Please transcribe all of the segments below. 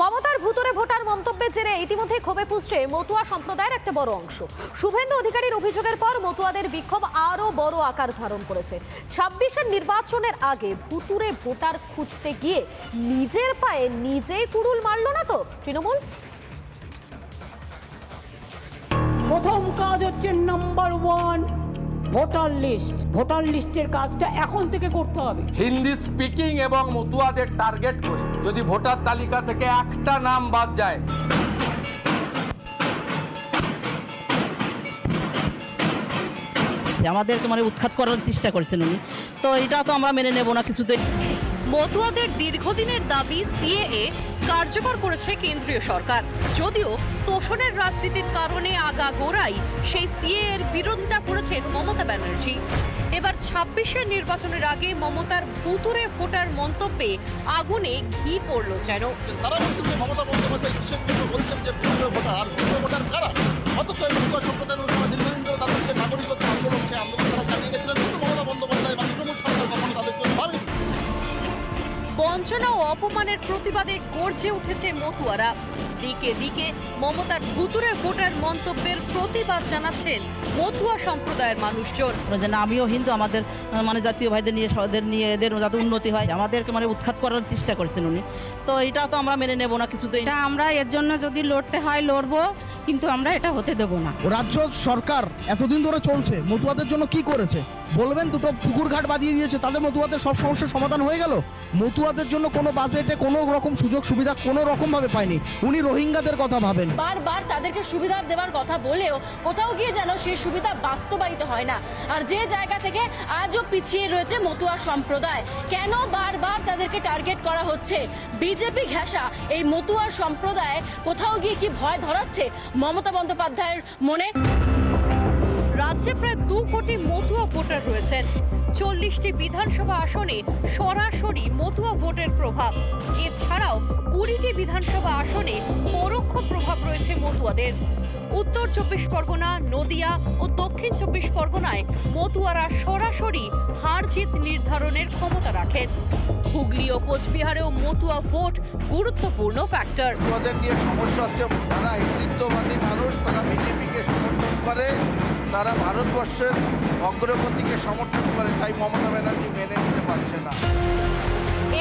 মমতার ভুতুরে ভোটার মন্তব্যের জেরে ইতিমধ্যে ক্ষোভে পুষছে মতুয়া সম্প্রদায়ের একটা বড় অংশ। শুভেন্দু অধিকারীর অভিযোগের পর মতুয়াদের বিক্ষোভ আরও বড় আকার ধারণ করেছে। ছাব্বিশের নির্বাচনের আগে ভুতুরে ভোটার খুঁজতে গিয়ে নিজের পায়ে নিজেই কুড়ুল মারল না তো তৃণমূল? প্রথম কাজ হচ্ছে number one voter list voter লিস্টের কাজটা এখন থেকে করতে হবে। হিন্দি স্পিকিং এবং মতুয়াদের টার্গেট করে যদি ভোটার তালিকা থেকে একটা নাম বাদ যায়। আমাদেরকে মানে উৎখাত করার চেষ্টা করেছেন উনি। তো এটা তো আমরা মেনে নেব না কিছুতেই। মতুয়াদের দীর্ঘদিনের দাবি সিএএ কার্যকর করেছে কেন্দ্রীয় সরকার। যদিও তোষণের রাজনীতির কারণে আগা গোড়াই সেই সিএ এর বিরোধিতা করেছেন মমতা ব্যানার্জি। এবার ছাব্বিশের নির্বাচনের আগে মমতার ভুতুরে ফোটার মন্তব্যে আগুনে ঘি পড়ল যেন। তারা বলছেন মমতা বঞ্চনা ও অপমানের প্রতিবাদে গর্জে উঠেছে মতুয়ারা। দিকে দিকে মমতার ভুতুরে ভোটার মন্তব্যের প্রতিবাদ জানাচ্ছেন মতুয়া সম্প্রদায়ের মানুষজন। যে না আমিও হিন্দু আমাদের মানে জাতীয় ভাইদের নিয়ে সদের নিয়ে এদের যাতে উন্নতি হয়। আমাদেরকে মানে উৎখাত করার চেষ্টা করেছেন উনি। তো এটা তো আমরা মেনে নেব না কিছুতেই। এটা আমরা এর জন্য যদি লড়তে হয় লড়বো কিন্তু আমরা এটা হতে দেব না। রাজ্য সরকার এতদিন ধরে চলছে। মতুয়াদের জন্য কি করেছে? বলবেন, দুটো পুকুর ঘাট বাঁধিয়ে দিয়েছে তাদের মতুয়াদের সব সমস্যার সমাধান হয়ে গেল? মতুয়াদের জন্য কোনো বাজেটে কোনো রকম সুযোগ সুবিধা কোনো রকম ভাবে পায়নি। উনি রোহিঙ্গাদের কথা ভাবেন। বারবার তাদেরকে সুবিধা দেওয়ার কথা বলেও কোথাও গিয়ে যেন সেই সুবিধা বাস্তবায়িত হয় না। আর যে জায়গা থেকে আজও পিছিয়ে রয়েছে মতুয়া সম্প্রদায়, কেন বারবার তাদেরকে টার্গেট করা হচ্ছে? বিজেপি ঘেঁষা এই মতুয়া সম্প্রদায় কোথাও গিয়ে কি ভয় ধরাচ্ছে? মমতা বন্দ্যোপাধ্যায়ের মনে রাজ্যে প্রায় দু কোটি মতুয়া ভোটার রয়েছেন। চল্লিশটি বিধানসভা আসনে সরাসরি মতুয়া ভোটের প্রভাব। এছাড়াও কুড়িটি বিধানসভা আসনে পরোক্ষ প্রভাব রয়েছে মতুয়াদের। উত্তর চব্বিশ পরগনা, নদিয়া ও দক্ষিণ চব্বিশ পরগনায় মতুয়ারা সরাসরি হার জিত নির্ধারণের ক্ষমতা রাখেন। হুগলি ও কোচবিহারেও মতুয়া ভোট গুরুত্বপূর্ণ ফ্যাক্টর নিয়ে সমস্যা হচ্ছে তারা হিন্দুত্ববাদী মানুষ, তারা বিজেপিকে সমর্থন করে। তারা ভারতবর্ষের অগ্রগতিকে সমর্থন করে তাই মমতা ব্যানার্জি মেনে নিতে পারছে না।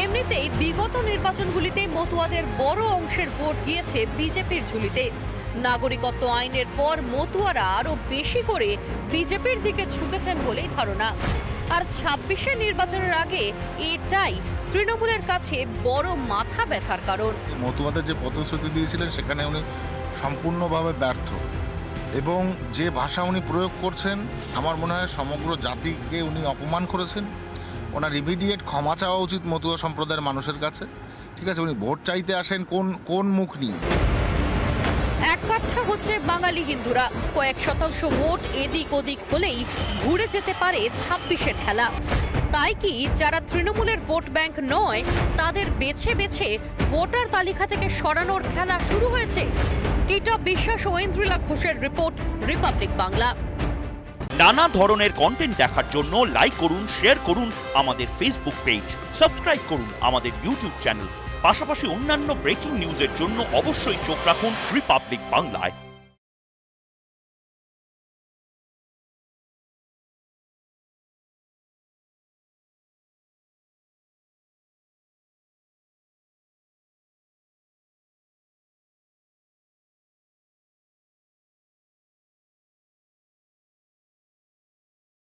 এমনিতেই বিগত নির্বাচনগুলিতে মতুয়াদের বড় অংশের ভোট গিয়েছে বিজেপির ঝুলিতে। নাগরিকত্ব আইনের পর মতুয়ারা আরও বেশি করে বিজেপির দিকে ঝুঁকেছেন বলেই ধারণা। আর ছাব্বিশের নির্বাচনের আগে এটাই তৃণমূলের কাছে বড় মাথা ব্যথার কারণ। মতুয়াদের যে প্রতিশ্রুতি দিয়েছিলেন সেখানে উনি সম্পূর্ণভাবে ব্যর্থ। এবং যে ভাষা উনি প্রয়োগ করছেন, আমার মনে হয় সমগ্র জাতিকে উনি অপমান করেছেন। ওনার ইমিডিয়েট ক্ষমা চাওয়া উচিত মতুয়া সম্প্রদায়ের মানুষের কাছে। ঠিক আছে, উনি ভোট চাইতে আসেন কোন কোন মুখ নিয়ে? এক কাঠা হচ্ছে বাঙালি হিন্দুরা। কয়েক শতাংশ ভোট এদিক ওদিক হলেই ঘুরে যেতে পারে ছাব্বিশের খেলা। তাই কি যারা তৃণমূলের ভোট ব্যাংক নয়, তাদের বেছে বেছে ভোটার তালিকা থেকে সরানোর খেলা শুরু হয়েছে? টিটা বিশ্বাস ও ঐন্দ্রিলা ঘোষের রিপোর্ট, রিপাবলিক বাংলা। নানা ধরনের কন্টেন্ট দেখার জন্য লাইক করুন শেয়ার করুন আমাদের ফেসবুক পেজ সাবস্ক্রাইব করুন আমাদের ইউটিউব চ্যানেল পাশাপাশি অন্যান্য ব্রেকিং নিউজের জন্য অবশ্যই চোখ রাখুন রিপাবলিক বাংলায়